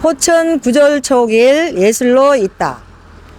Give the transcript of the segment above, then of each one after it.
포천 구절초길 예술로 있다.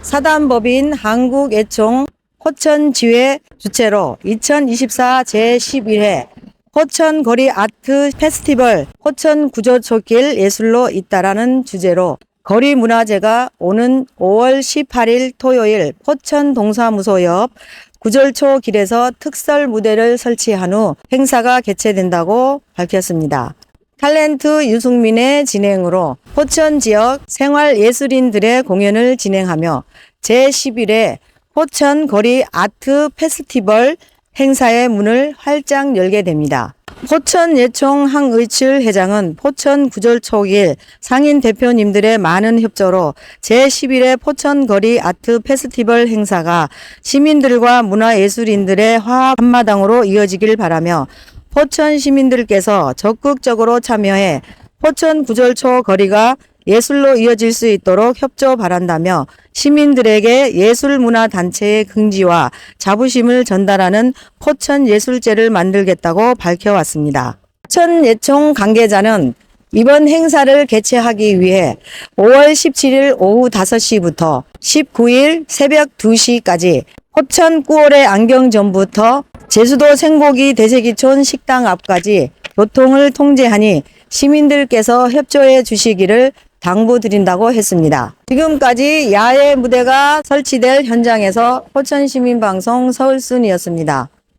사단법인 한국애총 포천지회 주최로 2024 제11회 포천 거리 아트 페스티벌 포천 구절초길 예술로 있다라는 주제로 거리 문화제가 오는 5월 18일 토요일 포천 동사무소 옆 구절초 길에서 특설 무대를 설치한 후 행사가 개최된다고 밝혔습니다. 탤런트 유승민의 진행으로 포천 지역 생활예술인들의 공연을 진행하며 제11회 포천 거리 아트 페스티벌 행사의 문을 활짝 열게 됩니다. 포천 예총 항의출 회장은 포천 구절초길 상인 대표님들의 많은 협조로 제11회 포천 거리 아트 페스티벌 행사가 시민들과 문화예술인들의 화합 한마당으로 이어지길 바라며 포천 시민들께서 적극적으로 참여해 포천 구절초 거리가 예술로 이어질 수 있도록 협조 바란다며 시민들에게 예술문화단체의 긍지와 자부심을 전달하는 포천 예술제를 만들겠다고 밝혀왔습니다. 포천 예총 관계자는 이번 행사를 개최하기 위해 5월 17일 오후 5시부터 19일 새벽 2시까지 포천 꾸월의 안경점부터 제주도 생고기 대세기촌 식당 앞까지 교통을 통제하니 시민들께서 협조해 주시기를 당부드린다고 했습니다. 지금까지 야외 무대가 설치될 현장에서 포천시민방송 서울순이었습니다.